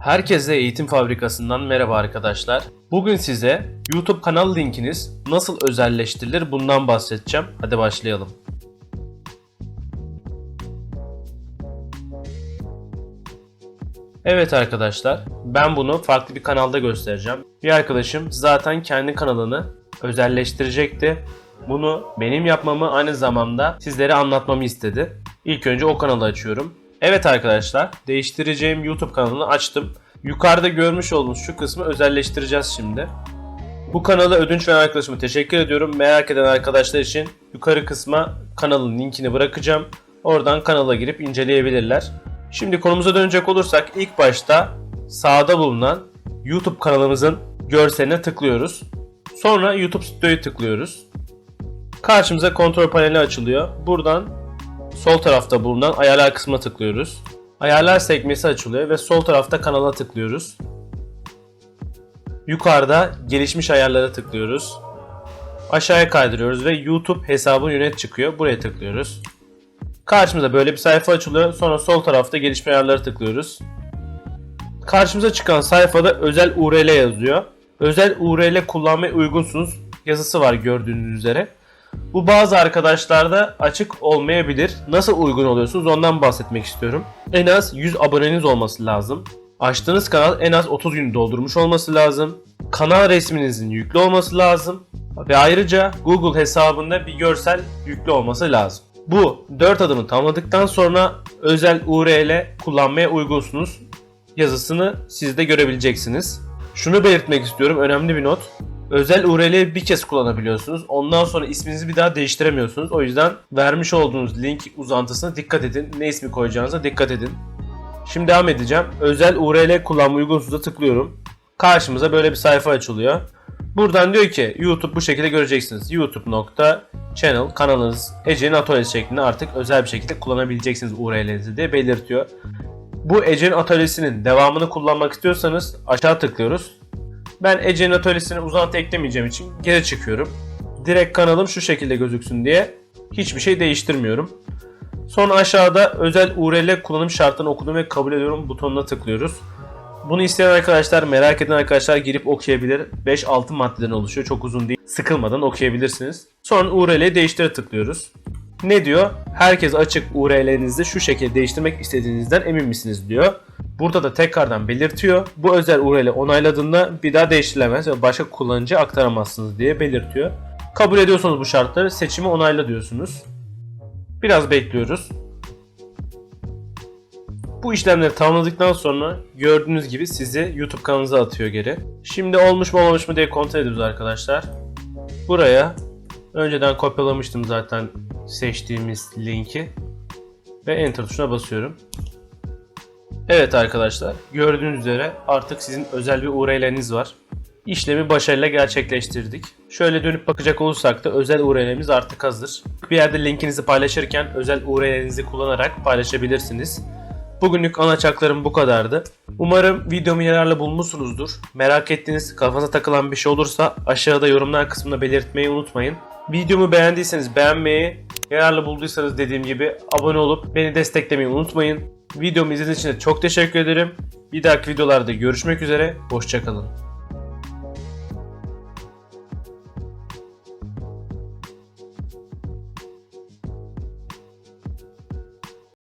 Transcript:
Herkese Eğitim Fabrikası'ndan merhaba arkadaşlar. Bugün size YouTube kanal linkiniz nasıl özelleştirilir bundan bahsedeceğim. Hadi başlayalım. Evet arkadaşlar, ben bunu farklı bir kanalda göstereceğim. Bir arkadaşım zaten kendi kanalını özelleştirecekti. Bunu benim yapmamı aynı zamanda sizlere anlatmamı istedi. İlk önce o kanalı açıyorum. Evet arkadaşlar, değiştireceğim YouTube kanalını açtım. Yukarıda görmüş olduğunuz şu kısmı özelleştireceğiz şimdi. Bu kanala ödünç veren arkadaşıma teşekkür ediyorum. Merak eden arkadaşlar için yukarı kısma kanalın linkini bırakacağım. Oradan kanala girip inceleyebilirler. Şimdi konumuza dönecek olursak ilk başta sağda bulunan YouTube kanalımızın görseline tıklıyoruz. Sonra YouTube Studio'yu tıklıyoruz. Karşımıza kontrol paneli açılıyor. Buradan sol tarafta bulunan ayarlar kısmına tıklıyoruz. Ayarlar sekmesi açılıyor ve sol tarafta kanala tıklıyoruz. Yukarıda gelişmiş ayarlara tıklıyoruz. Aşağıya kaydırıyoruz ve YouTube hesabı yönet çıkıyor. Buraya tıklıyoruz. Karşımıza böyle bir sayfa açılıyor. Sonra sol tarafta gelişme ayarları tıklıyoruz. Karşımıza çıkan sayfada özel URL yazıyor. Özel URL kullanmaya uygunsunuz yazısı var gördüğünüz üzere. Bu bazı arkadaşlarda açık olmayabilir. Nasıl uygun oluyorsunuz ondan bahsetmek istiyorum. En az 100 aboneniz olması lazım. Açtığınız kanal en az 30 gün doldurmuş olması lazım. Kanal resminizin yüklü olması lazım. Ve ayrıca Google hesabında bir görsel yüklü olması lazım. Bu 4 adımı tamamladıktan sonra özel URL kullanmaya uygunsunuz yazısını siz de görebileceksiniz. Şunu belirtmek istiyorum önemli bir not. Özel URL'yi bir kez kullanabiliyorsunuz. Ondan sonra isminizi bir daha değiştiremiyorsunuz. O yüzden vermiş olduğunuz link uzantısına dikkat edin. Ne ismi koyacağınıza dikkat edin. Şimdi devam edeceğim. Özel URL kullanma uygunsuza tıklıyorum. Karşımıza böyle bir sayfa açılıyor. Buradan diyor ki YouTube bu şekilde göreceksiniz. youtube.channel kanalınız Ece'nin atölyesi şeklinde artık özel bir şekilde kullanabileceksiniz URL'nizi diye belirtiyor. Bu Ece'nin atölyesinin devamını kullanmak istiyorsanız aşağı tıklıyoruz. Ben Ece'nin atölyesine uzantı eklemeyeceğim için geri çıkıyorum. Direkt kanalım şu şekilde gözüksün diye hiçbir şey değiştirmiyorum. Sonra aşağıda özel URL kullanım şartlarını okudum ve kabul ediyorum butonuna tıklıyoruz. Bunu isteyen arkadaşlar, merak eden arkadaşlar girip okuyabilir. 5-6 maddeden oluşuyor. Çok uzun değil. Sıkılmadan okuyabilirsiniz. Sonra URL'yi değiştire tıklıyoruz. Ne diyor? Herkes açık URL'nizi şu şekilde değiştirmek istediğinizden emin misiniz diyor. Burada da tekrardan belirtiyor. Bu özel URL onayladığında bir daha değiştirilemez ve başka kullanıcıya aktaramazsınız diye belirtiyor. Kabul ediyorsanız bu şartları seçimi onayla diyorsunuz. Biraz bekliyoruz. Bu işlemleri tamamladıktan sonra gördüğünüz gibi sizi YouTube kanalınıza atıyor geri. Şimdi olmuş mu olmamış mı diye kontrol ediyoruz arkadaşlar. Buraya önceden kopyalamıştım zaten seçtiğimiz linki ve enter tuşuna basıyorum. Evet arkadaşlar gördüğünüz üzere artık sizin özel bir URL'niz var. İşlemi başarıyla gerçekleştirdik. Şöyle dönüp bakacak olursak da özel URL'miz artık hazır. Bir yerde linkinizi paylaşırken özel URL'nizi kullanarak paylaşabilirsiniz. Bugünlük anlatacaklarım bu kadardı. Umarım videomu yararlı bulmuşsunuzdur. Merak ettiğiniz, kafanıza takılan bir şey olursa aşağıda yorumlar kısmında belirtmeyi unutmayın. Videomu beğendiyseniz beğenmeyi, yararlı bulduysanız dediğim gibi abone olup beni desteklemeyi unutmayın. Videomu izlediğiniz için de çok teşekkür ederim. Bir dahaki videolarda görüşmek üzere, hoşçakalın.